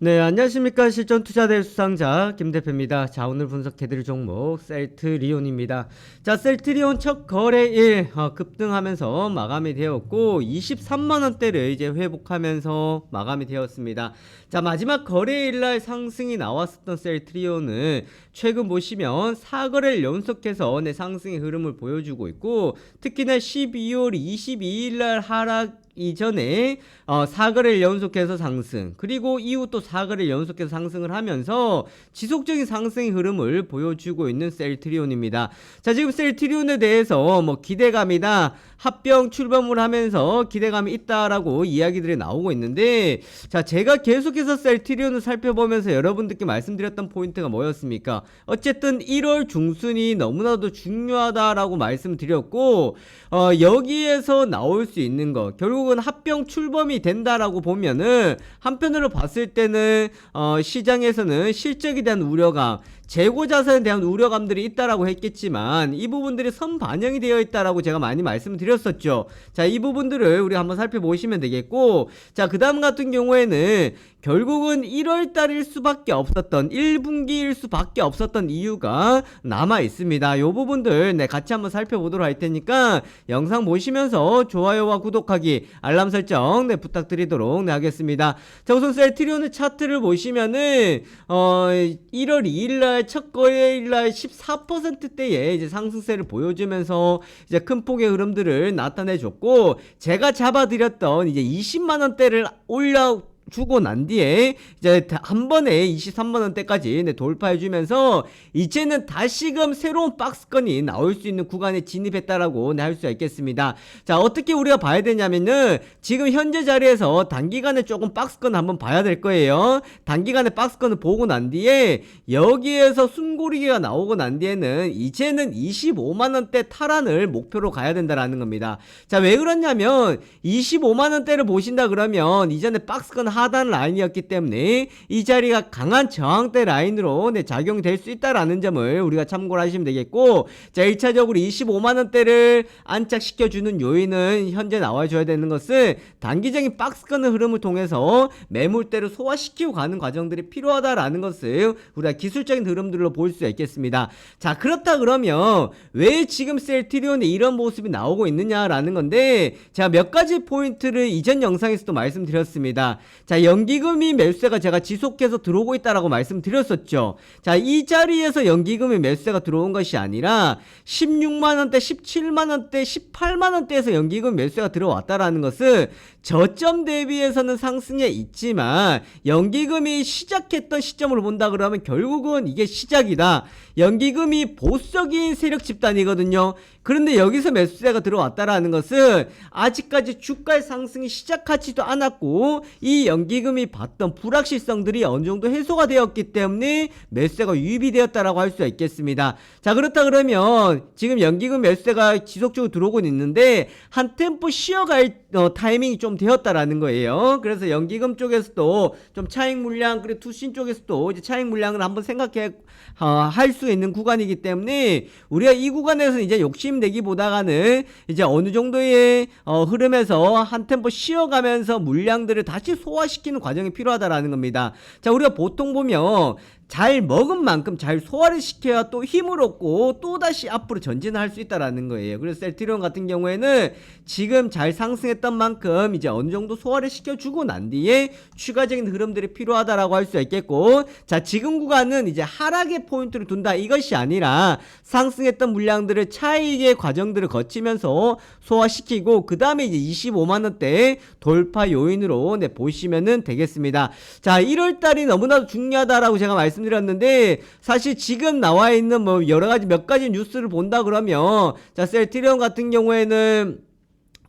네, 안녕하십니까. 실전 투자대 수상자 김 대표입니다. 자, 오늘 분석해드릴 종목 셀트리온입니다. 자, 셀트리온 첫 거래일 어, 급등하면서 마감이 되었고 23만 원대를 이제 회복하면서 마감이 되었습니다. 자, 마지막 거래일 날 상승이 나왔었던 셀트리온은 최근 보시면 4거래를 연속해서 내 상승의 흐름을 보여주고 있고 특히나 12월 22일 날 하락 이전에 어, 4거래를 연속해서 상승 그리고 이후 또 4거래를 연속해서 상승을 하면서 지속적인 상승의 흐름을 보여주고 있는 셀트리온입니다. 자 지금 셀트리온에 대해서 뭐 기대감이나 합병 출범을 하면서 기대감이 있다라고 이야기들이 나오고 있는데 자 제가 계속해서 셀트리온을 살펴보면서 여러분들께 말씀드렸던 포인트가 뭐였습니까? 어쨌든 1월 중순이 너무나도 중요하다라고 말씀드렸고 어, 여기에서 나올 수 있는 거 결국은 합병 출범이 된다라고 보면은 한편으로 봤을 때는 어, 시장에서는 실적에 대한 우려감 재고 자산에 대한 우려감들이 있다라고 했겠지만 이 부분들이 선 반영이 되어 있다라고 제가 많이 말씀드렸었죠. 자, 이 부분들을 우리 한번 살펴보시면 되겠고 자, 그다음 같은 경우에는 결국은 1월 달일 수밖에 없었던 1분기일 수밖에 없었던 이유가 남아 있습니다. 요 부분들 네, 같이 한번 살펴보도록 할 테니까 영상 보시면서 좋아요와 구독하기, 알람 설정 네, 부탁드리도록 네, 하겠습니다. 자, 우선 셀트리온의 차트를 보시면은 어 1월 2일 날 첫 거래일 날 14%대의 이제 상승세를 보여주면서 이제 큰 폭의 흐름들을 나타내 줬고 제가 잡아드렸던 이제 20만 원대를 올려 주고 난 뒤에 이제 한 번에 23만 원대까지 네, 돌파해 주면서 이제는 다시금 새로운 박스건이 나올 수 있는 구간에 진입했다라고 네, 할 수가 있겠습니다. 자, 어떻게 우리가 봐야 되냐면은 지금 현재 자리에서 단기간에 조금 박스건 한번 봐야 될 거예요. 단기간에 박스건을 보고 난 뒤에 여기에서 숨고리기가 나오고 난 뒤에는 이제는 25만 원대 탈환을 목표로 가야 된다라는 겁니다. 자, 왜 그러냐면 25만 원대를 보신다 그러면 이전에 박스건 하단 라인이었기 때문에 이 자리가 강한 저항대 라인으로 네, 작용될 수 있다라는 점을 우리가 참고를 하시면 되겠고 자 1차적으로 25만원대를 안착시켜주는 요인은 현재 나와줘야 되는 것은 단기적인 박스권의 흐름을 통해서 매물대를 소화시키고 가는 과정들이 필요하다라는 것을 우리가 기술적인 흐름들로 볼 수 있겠습니다. 자 그렇다 그러면 왜 지금 셀트리온에 이런 모습이 나오고 있느냐라는 건데 제가 몇 가지 포인트를 이전 영상에서도 말씀드렸습니다 자, 연기금이 매수세가 제가 지속해서 들어오고 있다라고 말씀드렸었죠. 자, 이 자리에서 연기금이 매수세가 들어온 것이 아니라 16만 원대, 17만 원대, 18만 원대에서 연기금 매수세가 들어왔다라는 것은 저점 대비해서는 상승에 있지만 연기금이 시작했던 시점으로 본다 그러면 결국은 이게 시작이다. 연기금이 보수적인 세력 집단이거든요. 그런데 여기서 매수세가 들어왔다라는 것은 아직까지 주가의 상승이 시작하지도 않았고 이 연기금이 봤던 불확실성들이 어느 정도 해소가 되었기 때문에 매수세가 유입이 되었다라고 할 수가 있겠습니다. 자 그렇다 그러면 지금 연기금 매수세가 지속적으로 들어오고 있는데 한 템포 쉬어갈 어, 타이밍이 좀 되었다라는 거예요. 그래서 연기금 쪽에서도 좀 차익 물량 그리고 투신 쪽에서도 이제 차익 물량을 한번 생각해 어, 할수 있는 구간이기 때문에 우리가 이 구간에서 이제 욕심 내기보다는 이제 어느 정도의 어, 흐름에서 한 템포 쉬어가면서 물량들을 다시 소화 시키는 과정이 필요하다라는 겁니다. 자, 우리가 보통 보면 잘 먹은 만큼 잘 소화를 시켜야 또 힘을 얻고 또 다시 앞으로 전진할 수 있다라는 거예요. 그래서 셀트리온 같은 경우에는 지금 잘 상승했던 만큼 이제 어느 정도 소화를 시켜주고 난 뒤에 추가적인 흐름들이 필요하다라고 할 수 있겠고 자 지금 구간은 이제 하락의 포인트를 둔다 이것이 아니라 상승했던 물량들을 차익의 과정들을 거치면서 소화시키고 그 다음에 이제 25만 원대 돌파 요인으로 네, 보시면 은 되겠습니다. 자 1월 달이 너무나도 중요하다라고 제가 말씀. 말씀드렸는데 사실 지금 나와 있는 뭐 여러 가지 몇 가지 뉴스를 본다 그러면 자 셀트리온 같은 경우에는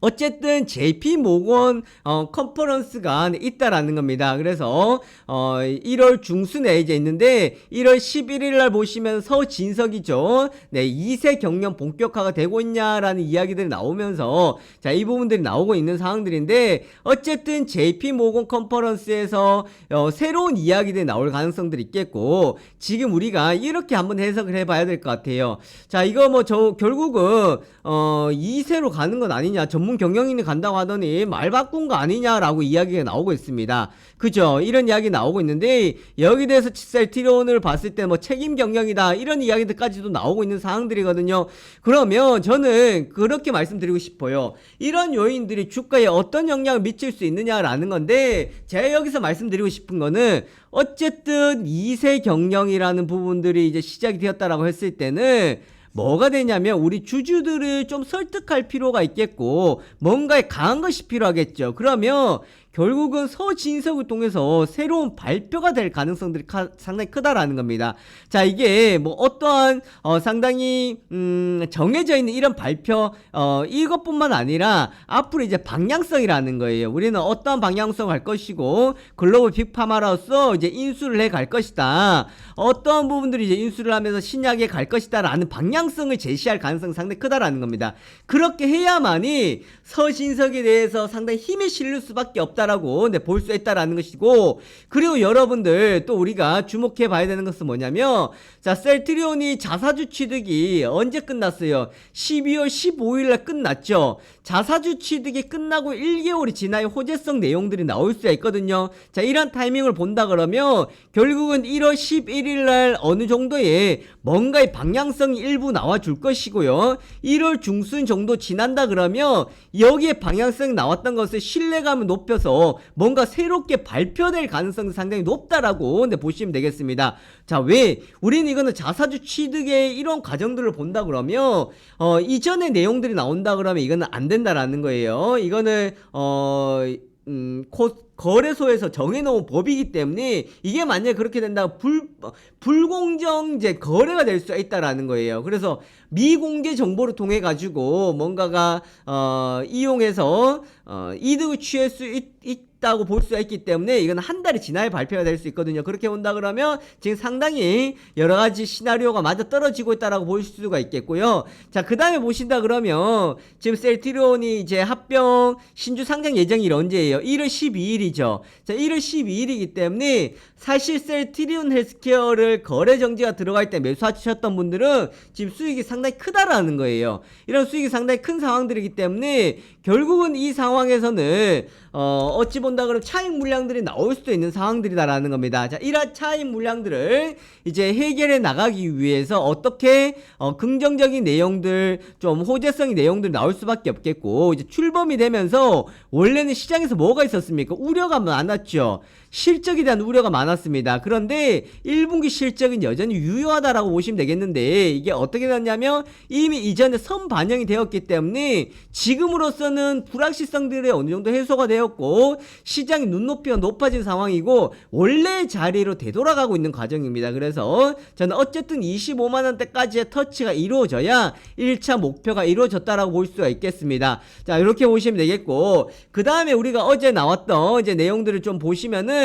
어쨌든 JP 모건 어, 컨퍼런스가 있다라는 겁니다. 그래서 어, 1월 중순에 이제 있는데 1월 11일 날 보시면 서진석이죠. 네, 2세 경련 본격화가 되고 있냐라는 이야기들이 나오면서 자, 이 부분들이 나오고 있는 상황들인데 어쨌든 JP 모건 컨퍼런스에서 어, 새로운 이야기들이 나올 가능성들이 있겠고 지금 우리가 이렇게 한번 해석을 해봐야 될 것 같아요. 자, 이거 뭐 저 결국은 어, 2세로 가는 건 아니냐 전문 경영인이 간다고 하더니 말 바꾼 거 아니냐라고 이야기가 나오고 있습니다. 그죠? 이런 이야기 나오고 있는데 여기 대해서 셀티론을 봤을 때 뭐 책임 경영이다 이런 이야기들까지도 나오고 있는 상황들이거든요. 그러면 저는 그렇게 말씀드리고 싶어요. 이런 요인들이 주가에 어떤 영향을 미칠 수 있느냐라는 건데 제가 여기서 말씀드리고 싶은 거는 어쨌든 2세 경영이라는 부분들이 이제 시작이 되었다라고 했을 때는 뭐가 되냐면 우리 주주들을 좀 설득할 필요가 있겠고 뭔가에 강한 것이 필요하겠죠. 그러면 결국은 서진석을 통해서 새로운 발표가 될 가능성들이 카- 상당히 크다라는 겁니다. 자, 이게 뭐 어떠한 어, 상당히 음, 정해져 있는 이런 발표 어, 이것뿐만 아니라 앞으로 이제 방향성이라는 거예요. 우리는 어떠한 방향성을 할 것이고 글로벌 빅파마로서 이제 인수를 해 갈 것이다. 어떠한 부분들이 이제 인수를 하면서 신약에 갈 것이다라는 방향성을 제시할 가능성이 상당히 크다라는 겁니다. 그렇게 해야만이 서신석에 대해서 상당히 힘이 실릴 수밖에 없다 라고 네, 볼 수 있다라는 것이고 그리고 여러분들 또 우리가 주목해 봐야 되는 것은 뭐냐면 자 셀트리온이 자사주 취득이 언제 끝났어요? 12월 15일 날 끝났죠. 자사주 취득이 끝나고 1개월이 지나야 호재성 내용들이 나올 수가 있거든요. 자 이런 타이밍을 본다 그러면 결국은 1월 11일 날 어느 정도의 뭔가의 방향성이 일부 나와 줄 것이고요. 1월 중순 정도 지난다 그러면 여기에 방향성이 나왔던 것을 신뢰감을 높여서 뭔가 새롭게 발표될 가능성이 상당히 높다라고 네, 보시면 되겠습니다. 자, 왜? 우리는 이거는 자사주 취득의 이런 과정들을 본다 그러면, 어, 이전의 내용들이 나온다 그러면 이거는 안 된다라는 거예요. 이거는, 어, 음, 코, 거래소에서 정해놓은 법이기 때문에 이게 만약에 그렇게 된다면 불, 어, 불공정제 거래가 될 수 있다라는 거예요. 그래서 미공개 정보를 통해 가지고 뭔가가 어, 이용해서 어, 이득을 취할 수 있, 있 다고 볼 수가 있기 때문에 이건 한 달이 지나야 발표가 될 수 있거든요. 그렇게 본다 그러면 지금 상당히 여러 가지 시나리오가 맞아 떨어지고 있다라고 볼 수가 있겠고요. 자, 그 다음에 보신다 그러면 지금 셀티론이 이제 합병 신주 상장 예정일 언제예요? 1월 12일이죠. 자, 1월 12일이기 때문에 사실 셀티리온 헬스케어를 거래 정지가 들어갈 때 매수하셨던 분들은 지금 수익이 상당히 크다라는 거예요. 이런 수익이 상당히 큰 상황들이기 때문에 결국은 이 상황에서는 어, 어찌 본다 그러면 차익 물량들이 나올 수도 있는 상황들이다라는 겁니다. 자, 이러한 차익 물량들을 이제 해결해 나가기 위해서 어떻게 어, 긍정적인 내용들, 좀 호재성의 내용들 나올 수밖에 없겠고 이제 출범이 되면서 원래는 시장에서 뭐가 있었습니까? 우려가 많았죠. 실적에 대한 우려가 많았습니다. 그런데 1분기 실적은 여전히 유효하다라고 보시면 되겠는데 이게 어떻게 됐냐면 이미 이전에 선 반영이 되었기 때문에 지금으로서는 불확실성들이 어느 정도 해소가 되었고 시장의 눈높이가 높아진 상황이고 원래 자리로 되돌아가고 있는 과정입니다. 그래서 저는 어쨌든 25만 원대까지의 터치가 이루어져야 1차 목표가 이루어졌다라고 볼 수가 있겠습니다. 자, 이렇게 보시면 되겠고 그 다음에 우리가 어제 나왔던 이제 내용들을 좀 보시면은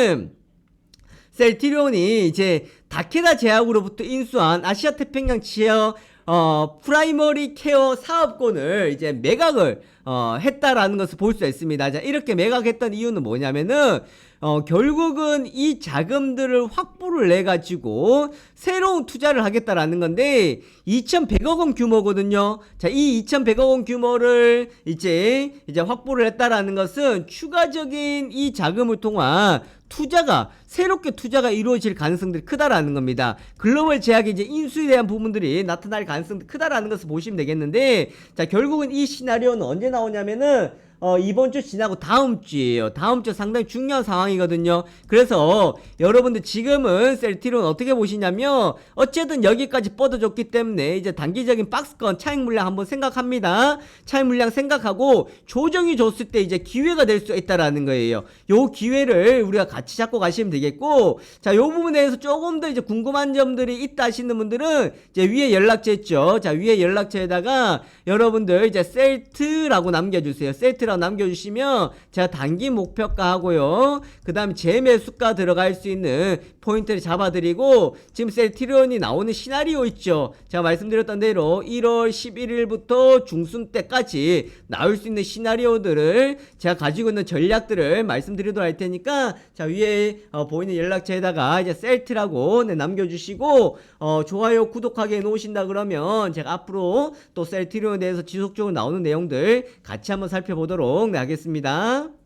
셀티리온이 이제 다케다 제약으로부터 인수한 아시아 태평양 지역 어 프라이머리 케어 사업권을 이제 매각을 어 했다라는 것을 볼 수 있습니다. 자, 이렇게 매각했던 이유는 뭐냐면은 어 결국은 이 자금들을 확보를 내 가지고 새로운 투자를 하겠다라는 건데 2,100억 원 규모거든요. 자, 이 2,100억 원 규모를 이제 이제 확보를 했다라는 것은 추가적인 이 자금을 통한 투자가 새롭게 투자가 이루어질 가능성들이 크다라는 겁니다. 글로벌 제약의 이제 인수에 대한 부분들이 나타날 가능성이 크다라는 것을 보시면 되겠는데 자 결국은 이 시나리오는 언제 나오냐면은 어, 이번 주 지나고 다음 주예요. 다음 주 상당히 중요한 상황이거든요. 그래서 여러분들 지금은 셀티론 어떻게 보시냐면 어쨌든 여기까지 뻗어줬기 때문에 이제 단기적인 박스권 차익 물량 한번 생각합니다. 차익 물량 생각하고 조정이 줬을 때 이제 기회가 될 수 있다라는 거예요. 요 기회를 우리가 같이 잡고 가시면 되겠고 자, 요 부분에 대해서 조금 더 이제 궁금한 점들이 있다 하시는 분들은 이제 위에 연락처 있죠. 자, 위에 연락처에다가 여러분들 이제 셀트라고 남겨 주세요. 셀트 포인트라고 남겨주시면 제가 단기 목표가 하고요. 그 다음에 재매수가 들어갈 수 있는 포인트를 잡아드리고 지금 셀트리온이 나오는 시나리오 있죠. 제가 말씀드렸던 대로 1월 11일부터 중순 때까지 나올 수 있는 시나리오들을 제가 가지고 있는 전략들을 말씀드리도록 할 테니까 자 위에 어, 보이는 연락처에다가 이제 셀트라고 네, 남겨주시고 어, 좋아요 구독하기 해놓으신다 그러면 제가 앞으로 또 셀트리온에 대해서 지속적으로 나오는 내용들 같이 한번 살펴보도록 네, 하겠습니다.